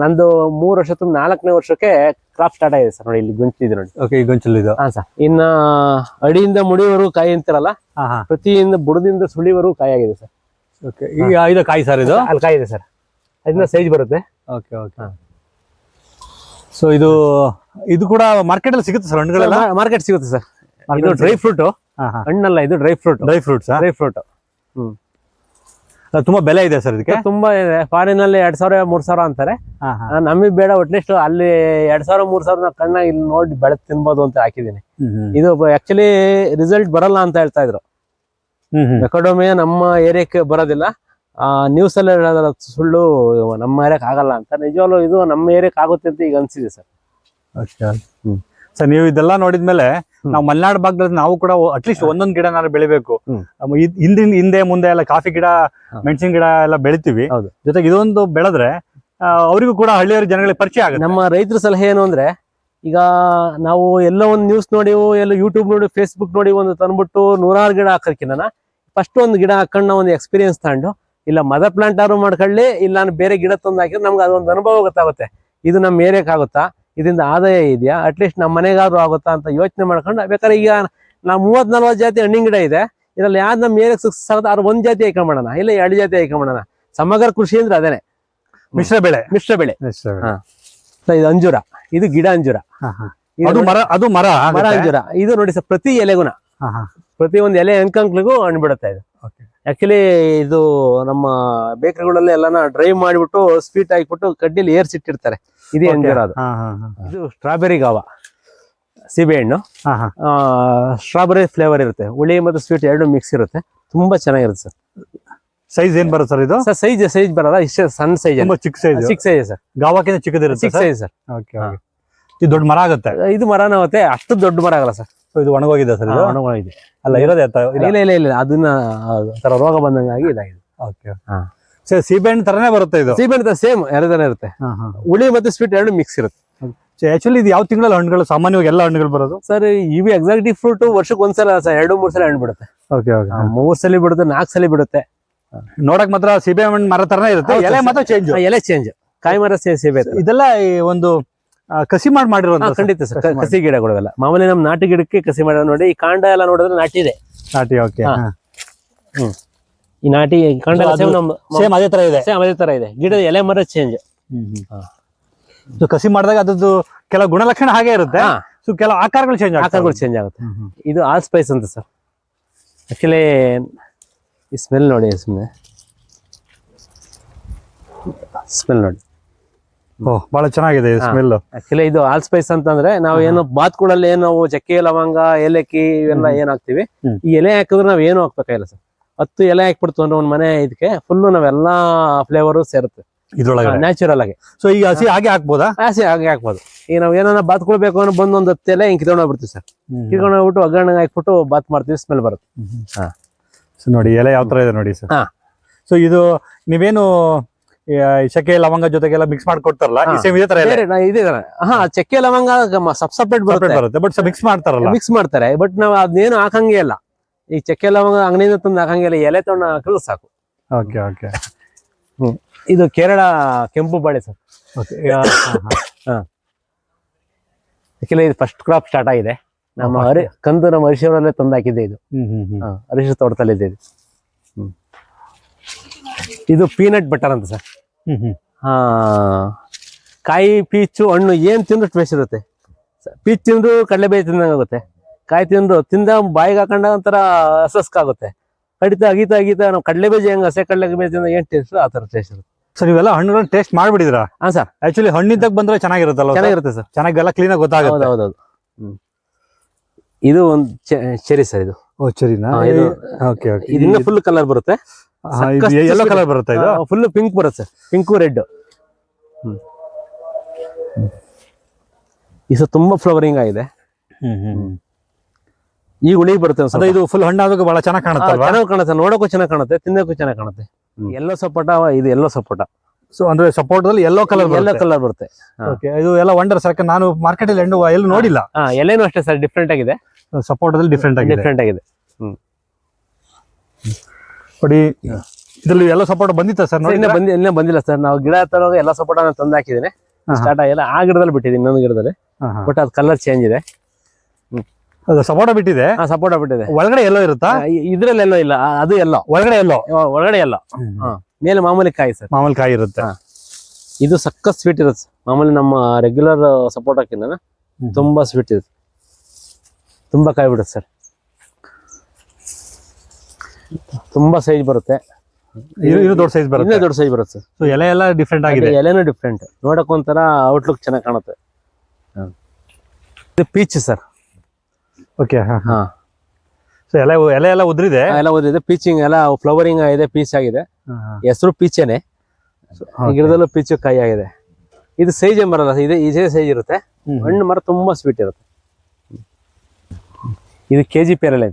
ನಂದು ಮೂರು ವರ್ಷ ತುಂಬ ನಾಲ್ಕನೇ ವರ್ಷಕ್ಕೆ ಕ್ರಾಪ್ ಸ್ಟಾರ್ಟ್ ಆಗಿದೆ ಸರ್. ನೋಡಿ ಇಲ್ಲಿ ಗುಂಚಿದೆ ನೋಡಿ. ಓಕೆ ಈ ಗೊಂಚಲ್ ಇದು ಹಾ ಸರ್ ಇನ್ನ ಅಡಿಯಿಂದ ಮುಡಿವರೆಗೂ ಕಾಯಿ ಅಂತಿರಲ್ಲ? ಪ್ರತಿಯಿಂದ ಬುಡದಿಂದ ಸುಳಿವರು ಕಾಯಿ ಆಗಿದೆ ಸರ್ ಓಕೆ ಈಗ ಇದು ಕಾಯಿ ಸರ್ ಇದು? ಅಲ್ಲಿ ಕಾಯಿ ಇದೆ ಸರ್ ಅದನ್ನ ಸೈಜ್ ಬರುತ್ತೆ. ಓಕೆ ಓಕೆ ಸೊ ಇದು ಇದು ಕೂಡ ಮಾರ್ಕೆಟ್ ಅಲ್ಲಿ ಸಿಗುತ್ತೆ ಸರ್ ಹಣ್ಣುಗಳೆಲ್ಲ? ಮಾರ್ಕೆಟ್ ಸಿಗುತ್ತೆ ಸರ್ ಇದು ಡ್ರೈ ಫ್ರೂಟ್ ಹಣ್ಣಲ್ಲ ಇದು dry fruit dry fruits dry fruit ಹ್ಮ್. ತುಂಬಾ ಬೆಲೆ ಇದೆ ಸರ್ ಇದಕ್ಕೆ? ತುಂಬಾ ಇದೆ. ಫಾರಿನ್ ಅಲ್ಲಿ ಎರಡ್ ಸಾವಿರ ಮೂರ್ ಸಾವಿರ ಅಂತಾರೆ. ನಮಗೆ ಬೇಡ ಅಟ್ಲೀಸ್ಟ್ ಅಲ್ಲಿ ಎರಡ್ ಸಾವಿರ ಮೂರ್ ಸಾವಿರ ಕಣ್ಣ ಇಲ್ಲಿ ನೋಡಿ ಬೆಳೆ ತಿನ್ಬೋದು ಅಂತ ಹಾಕಿದೀನಿ. ಇದು ಆಕ್ಚುಲಿ ರಿಸಲ್ಟ್ ಬರಲ್ಲ ಅಂತ ಹೇಳ್ತಾ ಇದ್ರು. ಹ್ಮ್. ನಮ್ಮ ಏರಿಯಾಕ್ಕೆ ಬರೋದಿಲ್ಲ. ಆ ನ್ಯೂಸ್ ಅಲ್ಲಿ ಹೇಳೋದ್ರ ಸುಳ್ಳು ನಮ್ಮ ಏರಿಯಾಕ್ ಆಗಲ್ಲ ಅಂತ. ನಿಜವಾಗ್ಲು ಇದು ನಮ್ಮ ಏರಿಯಾಕ್ ಆಗುತ್ತೆ ಅಂತ ಈಗ ಅನ್ಸಿದೆ ಸರ್. ಸರ್ ನೀವು ಇದೆಲ್ಲ ನೋಡಿದ್ಮೇಲೆ. ನಾವು ಮಲ್ನಾಡ್ ಭಾಗದಲ್ಲಿ ನಾವು ಕೂಡ ಅಟ್ಲೀಸ್ಟ್ ಒಂದೊಂದ್ ಗಿಡನಾದ್ರು ಬೆಳಿಬೇಕು. ಹಿಂದಿನ ಹಿಂದೆ ಮುಂದೆ ಎಲ್ಲ ಕಾಫಿ ಗಿಡ. ಮೆಣಸಿನ ಗಿಡ ಎಲ್ಲ ಬೆಳಿತೀವಿ. ಜೊತೆಗೆ ಇದೊಂದು ಬೆಳೆದ್ರೆ ಅವರಿಗೂ ಕೂಡ ಹಳ್ಳಿಯವ್ರ ಜನಗಳಿಗೆ ಪರಿಚಯ ಆಗುತ್ತೆ. ನಮ್ಮ ರೈತರ ಸಲಹೆ ಏನು ಅಂದ್ರೆ ಈಗ ನಾವು ಎಲ್ಲ ಒಂದು ನ್ಯೂಸ್ ನೋಡಿ ಎಲ್ಲ ಯೂಟ್ಯೂಬ್ ನೋಡಿ ಫೇಸ್ಬುಕ್ ನೋಡಿ ಒಂದು ತಂದ್ಬಿಟ್ಟು ನೂರಾರು ಗಿಡ ಹಾಕೋಕ್ಕಿಂತ ಫಸ್ಟ್ ಒಂದು ಗಿಡ ಹಾಕೊಂಡು ನಾವು ಒಂದು ಎಕ್ಸ್ಪೀರಿಯನ್ಸ್ ತಗೊಂಡು ಇಲ್ಲ ಮದರ್ ಪ್ಲಾಂಟ್ ಆದ್ರೂ ಮಾಡ್ಕೊಳ್ಳಿ ಇಲ್ಲ ನಾನು ಬೇರೆ ಗಿಡ ತಂದು ಹಾಕಿದ್ರೆ ನಮ್ಗೆ ಅದೊಂದು ಅನುಭವ ಗೊತ್ತಾಗುತ್ತೆ. ಇದು ನಮ್ಮ ಏರಿಯಾಕ್ ಆಗುತ್ತಾ? ಇದರಿಂದ ಆದಾಯ ಇದೆಯಾ? ಅಟ್ಲೀಸ್ಟ್ ನಮ್ಮ ಮನೆಗಾದ್ರೂ ಆಗುತ್ತಾ ಅಂತ ಯೋಚನೆ ಮಾಡ್ಕೊಂಡು ಬೇಕಾದ್ರೆ ಈಗ ನಾವು ಮೂವತ್ ನಲ್ವತ್ತು ಜಾತಿ ಹಣ್ಣಿನ ಗಿಡ ಇದೆ. ಇದರಲ್ಲಿ ಯಾವ್ದು ನಮ್ಮ ಏರಿಯಾಕ್ ಸಿಕ್ಸ್ ಆಗುತ್ತೆ ಅವ್ರು ಒಂದ್ ಜಾತಿ ಮಾಡೋಣ? ಇಲ್ಲ ಎರಡು ಜಾತಿ ಮಾಡೋಣ? ಸಮಗ್ರ ಕೃಷಿ ಅಂದ್ರೆ ಅದೇನೆ. ಮಿಶ್ರ ಬೆಳೆ. ಮಿಶ್ರ ಬೆಳೆ. ಇದು ಅಂಜೂರ. ಇದು ಗಿಡ ಅಂಜೂರ. ಅದು ಮರ ಅದು ಮರ ಮರ ಅಂಜೂರ. ಇದು ನೋಡಿ ಸರ್ ಪ್ರತಿ ಹಾ. ಪ್ರತಿ ಒಂದು ಎಲೆ ಅಂಕಂಕ್ಲಿಗೂ ಹಣ್ಣು ಬಿಡುತ್ತೆ ಇದು. ಆಕ್ಚುಲಿ ಇದು ನಮ್ಮ ಬೇಕರಿಗಳಲ್ಲಿ ಎಲ್ಲಾನ ಡ್ರೈ ಮಾಡಿಬಿಟ್ಟು ಸ್ವೀಟ್ ಹಾಕಿಬಿಟ್ಟು ಕಡ್ಡಿಲಿ ಏರ್ಸಿಟ್ಟಿರ್ತಾರೆ. ಇದೇ ಎಂಜರ್ ಅದು. ಇದು ಸ್ಟ್ರಾಬೆರಿ ಗಾವ. ಸೀಬೆ ಹಣ್ಣು. ಹಾ, ಹಾ. ಸ್ಟ್ರಾಬೆರಿ ಫ್ಲೇವರ್ ಇರುತ್ತೆ. ಹುಳಿ ಮತ್ತು ಸ್ವೀಟ್ ಎರಡು ಮಿಕ್ಸ್ ಇರುತ್ತೆ. ತುಂಬಾ ಚೆನ್ನಾಗಿರುತ್ತೆ ಸರ್. ಸೈಜ್ ಏನ್ ಬರುತ್ತೆ ಸರ್ ಇದು? ಸರ್ ಸೈಜ್ ಸೈಜ್ ಬರಲ್ಲ. ಇಷ್ಟೇ ಸಣ್ಣ ಸೈಜ್ ತುಂಬಾ ಚಿಕ್ಕ ಸೈಜ್ ಚಿಕ್ಕ ಸೈಜ್ ಸರ್. ಗಾವಕ್ಕಿಂತ ಚಿಕ್ಕದಿರುತ್ತೆ ಚಿಕ್ಕ ಸೈಜ್ ಸರ್. ಓಕೆ ಇದು ದೊಡ್ಡ ಮರ ಆಗುತ್ತೆ? ಇದು ಮರನ ಆಗುತ್ತೆ. ಅಷ್ಟು ದೊಡ್ಡ ಮರ ಆಗಲ್ಲ ಸರ್. ಇದು ಒಣಗೋಗಿದೆ ಸರ್ ಇದು? ಒಣಗಿದೆ ಅಲ್ಲ ಇರೋದೇ ಇಲ್ಲ ಇಲ್ಲ ಇಲ್ಲ ಅದನ್ನ ಅದು ತರ ರೋಗ ಬಂದಂಗಾಗಿ ಇದಾಗಿದೆ. ಓಕೆ ಹಾ. ಸೀಬೆಹಣ್ಣು ತರನೇ ಬರುತ್ತೆ ಇದು. ಸೀಬೆಹಣ್ಣು ಸೇಮ್ ತರ ಇರುತ್ತೆ. ಹುಳಿ ಮತ್ತೆ ಸ್ವೀಟ್ ಎರಡು ಮಿಕ್ಸ್ ಇರುತ್ತೆ. ಆಕ್ಚುಲಿ ಇದು ಯಾವ ತಿಂಗಳಲ್ಲಿ ಹಣ್ಣುಗಳು? ಸಾಮಾನ್ಯವಾಗಿ ಎಲ್ಲ ಹಣ್ಣುಗಳು ಬರೋದು? ಸರ್ ಇವು ಎಕ್ಸಾಕ್ಟಿವ್ ಫ್ರೂಟ್ ವರ್ಷಕ್ಕೆ ಒಂದ್ಸಲ ಸರ್ ಎರಡು ಮೂರ್ ಸಲ ಹಣ್ಣು ಬಿಡುತ್ತೆ. ಓಕೆ ಓಕೆ ಮೂರ್ ಸಲ ಬಿಡುತ್ತೆ ನಾಲ್ಕು ಸಲ ಬಿಡುತ್ತೆ. ನೋಡಕ್ ಮಾತ್ರ ಸೀಬೆ ಹಣ್ಣು ಮರ ತರನೇ ಇರುತ್ತೆ. ಎಲೆ ಮಾತ್ರ ಚೇಂಜ್ ಎಲೆ ಚೇಂಜ್ ಕಾಯಿ ಮರ ಸೇ- ಸೇಬೆ. ಇದೆಲ್ಲ ಈ ಒಂದು ಕಸಿ ಮಾಡಿ ಮಾಡಿರೋ ಖಂಡಿತ ಸರ್ ಕಸಿ ಮಾಡಿ. ಗಿಡಗಳು ಎಲ್ಲ ಮಾಮೂಲಿ ನಮ್ಮ ನಾಟಿ ಗಿಡಕ್ಕೆ ಕಸಿ ಮಾಡೋದು ನೋಡಿ ಈ ಕಾಂಡ ಎಲ್ಲ ನೋಡಿದ್ರೆ ನಾಟಿ ಇದೆ. ನಾಟಿ ಓಕೆ ಹಾ. ಈ ನಾಟಿ ಕಂಡ ಸೇಮ್ ನಮ್ಮ ಸೇಮ್ ಅದೇ ತರ ಇದೆ. ಸೇಮ್ ಅದೇ ತರ ಇದೆ. ಗಿಡದ ಎಲೆ ಮರ ಚೇಂಜ್ ಸೊ ಕಸಿ ಮಾಡಿದಾಗ ಅದ್ರದ್ದು ಕೆಲವು ಗುಣಲಕ್ಷಣ ಹಾಗೆ ಇರುತ್ತೆ. ಸೊ ಕೆಲವು ಆಕಾರಗಳು ಚೇಂಜ್ ಆಕಾರಗಳು ಚೇಂಜ್ ಆಗುತ್ತೆ. ಇದು ಆಲ್ ಸ್ಪೈಸ್ ಅಂತ ಸರ್ ಆಕ್ಚುಲಿ ಈ ಸ್ಮೆಲ್ ನೋಡಿ ಸುಮ್ಮನೆ ಸ್ಮೆಲ್ ನೋಡಿ. ಓಹ್ ಬಹಳ ಚೆನ್ನಾಗಿದೆ ಸ್ಮೆಲ್ ಆಕ್ಚುಲಿ ಇದು ಆಲ್ ಸ್ಪೈಸ್ ಅಂತಂದ್ರೆ ನಾವು ಏನು ಬಾತ್ಗಳಲ್ಲಿ ಏನು ನಾವು ಚಕ್ಕೆ ಲವಂಗ ಏಲಕ್ಕಿ ಇವೆಲ್ಲ ಏನ್ ಹಾಕ್ತಿವಿ. ಈ ಎಲೆ ಹಾಕಿದ್ರೆ ನಾವ್ ಏನು ಹಾಕ್ಬೇಕಾಗಿಲ್ಲ ಸರ್ ಹತ್ತು ಎಲೆ ಹಾಕ್ಬಿಡ್ತು ಅಂದ್ರೆ ಒಂದ್ ಮನೆ ಇದಕ್ಕೆ ಫುಲ್ಲು ನಾವೆಲ್ಲಾ ಫ್ಲೇವರ್ ಸೇರುತ್ತೆ. ಇದ್ರೊಳಗೆ ನ್ಯಾಚುರಲ್ ಆಗಿ. ಸೊ ಈಗ ಹಸಿ ಹಾಗೆ ಹಾಕ್ಬೋದಾ? ಹಸಿ ಹಾಗೆ ಹಾಕ್ಬೋದು. ಈಗ ನಾವ್ ಏನಾರ ಬಾತ್ಕೊಳ್ಬೇಕು ಅನ್ನೋ ಬಂದ್ ಒಂದ್ ಹತ್ತು ಎಲೆ ಹಿಂಗ್ ಕಿತ್ಕೊಂಡು ಹೋಗ್ಬಿಡ್ತೀವಿ ಸರ್. ಕಿತ್ಕೊಂಡು ಹೋಗ್ಬಿಟ್ಟು ಒಗ್ಗರಣೆ ಹಾಕ್ಬಿಟ್ಟು ಬಾತ್ ಮಾಡ್ತೀವಿ ಸ್ಮೆಲ್ ಬರುತ್ತೆ. ಹಾ. ಸೊ ನೋಡಿ ಎಲೆ ಯಾವ ತರ ಇದೆ ನೋಡಿ ಸರ್. ಹಾ. ಸೊ ಇದು ನೀವೇನು ಚಕ್ಕೆ ಲವಂಗ ಜೊತೆಗೆಲ್ಲ ಮಿಕ್ಸ್ ಮಾಡ್ಕೊಡ್ತಾರಲ್ಲ ಹಾ. ಸೇಮ್ ಇದೇ ತರ ಎಲೆ? ಬೇರೆ ನಾ- ತರ. ಹಾ ಚಕ್ಕೆ ಲವಂಗ ಸಪ್ ಸಪ್ರೇಟ್ ಬರುತ್ತೆ. ಬಟ್ ಮಿಕ್ಸ್ ಮಾಡ್ತಾರಲ್ಲ? ಮಿಕ್ಸ್ ಮಾಡ್ತಾರೆ ಬಟ್ ನಾವ್ ಅದೇನು ಹಾಕಂಗೇ ಇಲ್ಲ. ಈ ಚಕ್ಕೆ ಲವಂಗ ಅಂಗಡಿಯಿಂದ ತಂದು ಹಾಕಂಗಿಲ್ಲ ಎಲೆ ತೊಗೊಂಡು ಹಾಕಿದ್ರೆ ಸಾಕು. Okay okay. ಇದು ಕೇರಳ ಕೆಂಪು ಬಾಳೆ ಸರ್. ಓಕೆ. ಯಾಕೆಲ್ಲ ಇದು ಫಸ್ಟ್ ಕ್ರಾಪ್ ಸ್ಟಾರ್ಟ್ ಆಗಿದೆ. ನಮ್ಮ ಹರಿ ಕಂದು ನಮ್ಮ ಹರಿಶವರಲ್ಲೇ ತಂದು ಹಾಕಿದ್ದೆ ಇದು. ಹರೀಶ್ ತೋಟದಲ್ಲಿ ಇದೆ ಇದು ಪೀನಟ್ ಬಟರ್ ಅಂತ ಸರ್. ಹಾ ಕಾಯಿ ಪೀಚು ಹಣ್ಣು ಏನು ತಿಂದ್ರು ಟೇಸ್ಟ್ ಇರುತ್ತೆ. ಪೀಚ್ ತಿಂದ್ರು ಕಡಲೆಬೇಳೆ ತಿಂದಂಗೆ ಆಗುತ್ತೆ. ಕಾಯಿ ತಿಂದು ತಿಂದ ಬಾಯಿಗೆ ಹಾಕೊಂಡ ಒಂಥರ ಆಗುತ್ತೆ. ಕಡಿತ ಅಗೀತ ಅಗೀತ ನಾವು ಕಡಲೆಬೇಜೆ ಹೆಂಗ್ ಹಸೆ ಕಡಲೆಬೇಜೆ ತಿಂದ ಏನ್ ಟೇಸ್ಟ್ ಆ ತರ ಟೇಸ್ಟ್ ಇರುತ್ತೆ. ಸರ್ ಇವೆಲ್ಲ ಹಣ್ಣುಗಳನ್ನ ಟೇಸ್ಟ್ ಮಾಡ್ಬಿಡಿದ್ರ ಹಾ ಸರ್. ಆಕ್ಚುಲಿ ಹಣ್ಣಿದ್ದಾಗ ಬಂದ್ರೆ ಚೆನ್ನಾಗಿರುತ್ತಲ್ಲ? ಚೆನ್ನಾಗಿರುತ್ತೆ ಸರ್. ಚೆನ್ನಾಗಿ ಎಲ್ಲ ಕ್ಲೀನ್ ಆಗಿ ಗೊತ್ತಾಗುತ್ತೆ. ಹೌದೌದು ಇದು ಒಂದು ಚೆರಿ ಸರ್ ಇದು. ಓ ಚೆರಿನಾ ಇದು- ಓಕೆ ಓಕೆ. ಇದನ್ನ ಫುಲ್ ಕಲರ್ ಬರುತ್ತೆ. ಎಲ್ಲೋ ಕಲರ್ ಬರುತ್ತೆ ಇದು? ಫುಲ್ ಪಿಂಕ್ ಬರುತ್ತೆ ಪಿಂಕು ರೆಡ್ ಇದು ತುಂಬಾ ಫ್ಲವರಿಂಗ್ ಆಗಿದೆ. ಹ್ಮ್ ಹ್ಮ್. ಈಗ ಉಳಿ ಬರುತ್ತೆ ಇದು ಫುಲ್ ಹಣ್ಣಾದಾಗ ಬಹಳ ಚೆನ್ನಾಗಿ ಕಾಣುತ್ತೆ ಚೆನ್ನಾಗಿ ಕಾಣುತ್ತೆ ನೋಡಕ್ಕೂ ಚೆನ್ನಾಗಿ ಕಾಣುತ್ತೆ ತಿನ್ನಕ್ಕೂ ಚೆನ್ನಾಗಿ ಕಾಣುತ್ತೆ. ಎಲ್ಲೋ ಸಪೋಟ ಇದು ಎಲ್ಲೋ ಸಪೋಟ. ಸೊ ಅಂದ್ರೆ ಸಪೋಟದಲ್ಲಿ ಎಲ್ಲೋ ಕಲರ್ ಎಲ್ಲೋ ಕಲರ್ ಬರುತ್ತೆ. ಇದು ಎಲ್ಲ ವಂಡರ್ ಸರ್ ನಾನು ಮಾರ್ಕೆಟ್ ಅಲ್ಲಿ ಹಣ್ಣು ಎಲ್ಲೂ ನೋಡಿಲ್ಲ. ಎಲ್ಲೇನು ಎಲೆನೂ ಅಷ್ಟೇ ಸರ್ ಡಿಫ್ರೆಂಟ್ ಆಗಿದೆ. ಸಪೋಟದಲ್ಲಿ ಡಿಫ್ರೆಂಟ್ ಆಗಿದೆ. ಡಿಫ್ರೆಂಟ್ ಆಗಿದೆ. ನೋಡಿ ಇದ್ರಲ್ಲಿ ಎಲ್ಲ ಸಪೋರ್ಟ್ ಬಂದಿತ್ತ ಸರ್ ನೋಡಿ ಬಂದಿಲ್ಲ ಬಂದಿ ಇನ್ನೂ ಬಂದಿಲ್ಲ ಸರ್ ನಾವು ಗಿಡ ತರುವಾಗ ಎಲ್ಲ ಸಪೋಟ ತಂದು ಹಾಕಿದ್ದೀನಿ. ಹಾ. ಸ್ಟಾರ್ಟ್ ಆಗಿಲ್ಲ ಆ ಗಿಡದಲ್ಲಿ ಬಿಟ್ಟಿದ್ದೀನಿ ಇನ್ನೊಂದು ಗಿಡದಲ್ಲಿ. ಬಟ್ ಅದು ಕಲರ್ ಚೇಂಜ್ ಇದೆ. ಅದು ಸಪೋರ್ಟ್ ಬಿಟ್ಟಿದೆ. ಸಪೋಟ ಬಿಟ್ಟಿದೆ. ಒಳಗಡೆ ಎಲ್ಲೋ ಇರುತ್ತಾ? ಇದ್ರಲ್ಲಿ ಎಲ್ಲೋ ಇಲ್ಲ. ಅದು ಎಲ್ಲೋ ಒಳಗಡೆ ಎಲ್ಲೋ ಒಳಗಡೆ ಎಲ್ಲೋ ಮೇಲೆ ಮಾಮೂಲಿ ಕಾಯಿ ಸರ್. ಮಾಮೂಲಿ ಕಾಯಿ ಇರುತ್ತೆ. ಇದು ಸಕ್ಕ ಸ್ವೀಟ್ ಇರುತ್ತೆ ಮಾಮೂಲಿ ನಮ್ಮ ರೆಗ್ಯುಲರ್ ಹ್ಮ್. ತುಂಬಾ ಸ್ವೀಟ್ ಇರುತ್ತೆ. ತುಂಬಾ ಕಾಯಿ ಬಿಡುತ್ತೆ ಸರ್. ತುಂಬಾ ಸೈಜ್ ಬರುತ್ತೆ. ದೊಡ್ಡ ಸೈಜ್ ಬರುತ್ತೆ. ದೊಡ್ಡ ಸೈಜ್ ಬರುತ್ತೆ ಸೊ ಎಲೆ ಎಲ್ಲ ಡಿಫ್ರೆಂಟ್ ಆಗಿದೆ. ಎಲೆನೂ ಡಿಫ್ರೆಂಟ್ ನೋಡಕ್ ಒಂಥರ ಔಟ್ಲುಕ್ ಚೆನ್ನಾಗಿ ಕಾಣುತ್ತೆ. ಇದು ಪೀಚ್ ಸರ್. ಓಕೆ ಹಾ ಸೊ ಎಲೆ ಎಲೆ ಎಲ್ಲ ಉದ್ರಿದೆ? ಎಲ್ಲ ಉದ್ರಿದೆ. ಪೀಚಿಂಗ್ ಎಲ್ಲ ಫ್ಲವರಿಂಗ್ ಆಗಿದೆ. ಪೀಚ್ ಆಗಿದೆ ಹೆಸರು ಪೀಚೇನೆ ಗಿಡದಲ್ಲೂ ಪೀಚ್ ಕೈ ಆಗಿದೆ. ಇದು ಸೈಜ್ ಮರಲ್ಲ ಬರಲ್ಲ ಇದೆ ಇದೇ ಸೈಜ್ ಇರುತ್ತೆ. ಹಣ್ಣು ಮರ ತುಂಬಾ ಸ್ವೀಟ್ ಇರುತ್ತೆ. ಇದು ಕೆಜಿ ಜಿ ಪೇರಲೆ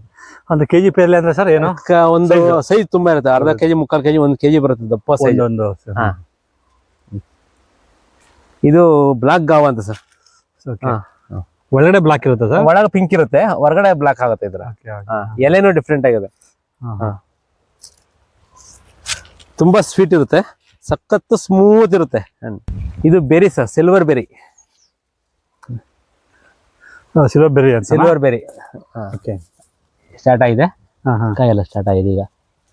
ಒಂದು ಕೆಜಿ ಪೇರಲೆ ಅಂದ್ರೆ ಸರ್ ಏನು? ಒಂದು ಸೈಜ್ ತುಂಬಾ ಇರುತ್ತೆ. ಅರ್ಧ ಕೆಜಿ ಮುಕ್ಕಾಲು ಕೆಜಿ ಒಂದು ಕೆಜಿ ಬರುತ್ತೆ. ದಪ್ಪ ಸೈಜ್ ಒಂದು. ಇದು ಬ್ಲಾಕ್ ಗಾವ್ ಅಂತ ಸರ್. ಒಳಗಡೆ ಬ್ಲಾಕ್ ಇರುತ್ತೆ ಸರ್ ಒಳಗೆ ಪಿಂಕ್ ಇರುತ್ತೆ ಹೊರಗಡೆ ಬ್ಲಾಕ್ ಆಗುತ್ತೆ ಇದ್ರ ಎಲೆನೂ ಡಿಫ್ರೆಂಟ್ ಆಗಿದೆ. ಹಾ. ತುಂಬಾ ಸ್ವೀಟ್ ಇರುತ್ತೆ ಸಖತ್ತು ಸ್ಮೂತ್ ಇರುತ್ತೆ. ಇದು berry sir silver berry silver berry silver berry okay start ಆಗಿದೆ? ಕಾಯೆಲ್ಲ ಸ್ಟಾರ್ಟ್ ಆಗಿದೆ ಈಗ.